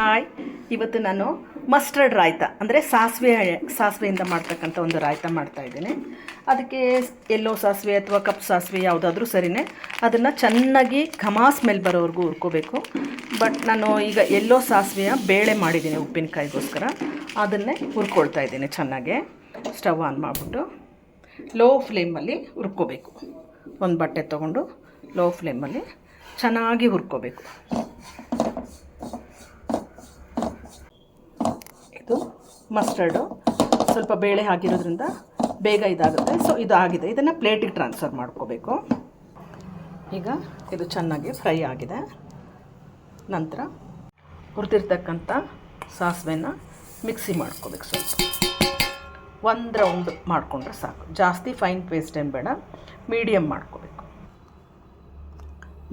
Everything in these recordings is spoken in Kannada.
ಹಾಯ್. ಇವತ್ತು ನಾನು ಮಸ್ಟರ್ಡ್ ರಾಯ್ತ, ಅಂದರೆ ಸಾಸಿವೆ ಸಾಸಿವೆಯಿಂದ ಮಾಡ್ತಕ್ಕಂಥ ಒಂದು ರಾಯ್ತ ಮಾಡ್ತಾ ಇದ್ದೀನಿ. ಅದಕ್ಕೆ ಎಲ್ಲೋ ಸಾಸಿವೆ ಅಥವಾ ಕಪ್ ಸಾಸಿವೆ ಯಾವುದಾದ್ರೂ ಸರಿನೇ ಅದನ್ನು ಚೆನ್ನಾಗಿ ಘಮ ಸ್ಮೆಲ್ ಬರೋವರೆಗೂ ಹುರ್ಕೋಬೇಕು. ಬಟ್ ನಾನು ಈಗ ಎಲ್ಲೋ ಸಾಸಿವೆಯ ಬೇಳೆ ಮಾಡಿದ್ದೀನಿ ಉಪ್ಪಿನಕಾಯಿಗೋಸ್ಕರ. ಅದನ್ನೇ ಹುರ್ಕೊಳ್ತಾ ಇದ್ದೀನಿ ಚೆನ್ನಾಗೆ. ಸ್ಟವ್ ಆನ್ ಮಾಡಿಬಿಟ್ಟು ಲೋ ಫ್ಲೇಮಲ್ಲಿ ಹುರ್ಕೋಬೇಕು. ಒಂದು ಬಟ್ಟೆ ತೊಗೊಂಡು ಲೋ ಫ್ಲೇಮಲ್ಲಿ ಚೆನ್ನಾಗಿ ಹುರ್ಕೋಬೇಕು. ಇದು ಮಸ್ಟರ್ಡು ಸ್ವಲ್ಪ ಬೇಳೆ ಹಾಕಿರೋದ್ರಿಂದ ಬೇಗ ಇದಾಗುತ್ತೆ. ಸೊ ಇದು ಆಗಿದೆ. ಇದನ್ನು ಪ್ಲೇಟಿಗೆ ಟ್ರಾನ್ಸ್ಫರ್ ಮಾಡ್ಕೋಬೇಕು. ಈಗ ಇದು ಚೆನ್ನಾಗಿ ಫ್ರೈ ಆಗಿದೆ. ನಂತರ ಹುರಿದಿರ್ತಕ್ಕಂಥ ಸಾಸಿವೆನ ಮಿಕ್ಸಿ ಮಾಡ್ಕೋಬೇಕು ಸ್ವಲ್ಪ. ಒಂದು ರೌಂಡ್ ಮಾಡಿಕೊಂಡ್ರೆ ಸಾಕು. ಜಾಸ್ತಿ ಫೈನ್ ಪೇಸ್ಟ್ ಏನು ಬೇಡ. ಮೀಡಿಯಮ್ ಮಾಡ್ಕೋಬೇಕು.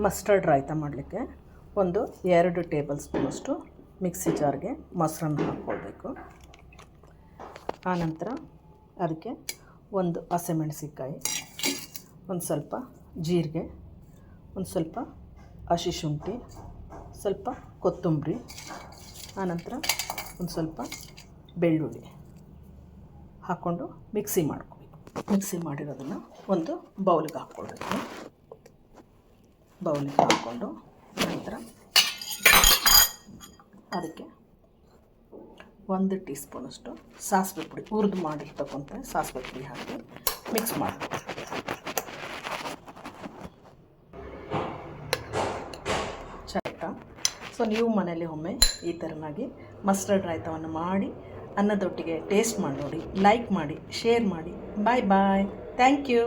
ಮಸ್ಟರ್ಡ್ ರಾಯ್ತ ಮಾಡಲಿಕ್ಕೆ ಒಂದು ಎರಡು ಟೇಬಲ್ ಸ್ಪೂನಷ್ಟು ಮಿಕ್ಸಿ ಜಾರ್ಗೆ ಮೊಸರನ್ನು ಹಾಕ್ಕೊಳ್ಬೇಕು. ಆನಂತರ ಅದಕ್ಕೆ ಒಂದು ಹಸಿಮೆಣಸಿನ್ಕಾಯಿ, ಒಂದು ಸ್ವಲ್ಪ ಜೀರಿಗೆ, ಒಂದು ಸ್ವಲ್ಪ ಹಸಿ ಶುಂಠಿ, ಸ್ವಲ್ಪ ಕೊತ್ತಂಬರಿ ಆನಂತರ ಒಂದು ಸ್ವಲ್ಪ ಬೆಳ್ಳುಳ್ಳಿ ಹಾಕ್ಕೊಂಡು ಮಿಕ್ಸಿ ಮಾಡ್ಕೋಬೇಕು ಮಿಕ್ಸಿ ಮಾಡಿರೋದನ್ನು ಒಂದು ಬೌಲಿಗೆ ಹಾಕ್ಕೊಳ್ಬೇಕು. ಬೌಲಿಗೆ ಹಾಕ್ಕೊಂಡು ನಂತರ ಅದಕ್ಕೆ ಒಂದು ಟೀ ಸ್ಪೂನಷ್ಟು ಸಾಸಿವೆ ಪುಡಿ ಹುರಿದು ಮಾಡಿರ್ತಕ್ಕಂಥ ಸಾಸಿವೆ ಪುಡಿ ಹಾಕಿ ಮಿಕ್ಸ್ ಮಾಡಬೇಕು. ಚಟ್ಟ. ಸೊ ನೀವು ಮನೇಲಿ ಒಮ್ಮೆ ಈ ಥರನಾಗಿ ಮಸ್ಟರ್ಡ್ ರಾಯ್ತವನ್ನು ಮಾಡಿ ಅನ್ನದೊಟ್ಟಿಗೆ ಟೇಸ್ಟ್ ಮಾಡಿ ನೋಡಿ ಲೈಕ್ ಮಾಡಿ ಶೇರ್ ಮಾಡಿ. ಬಾಯ್ ಬಾಯ್ ಥ್ಯಾಂಕ್ ಯು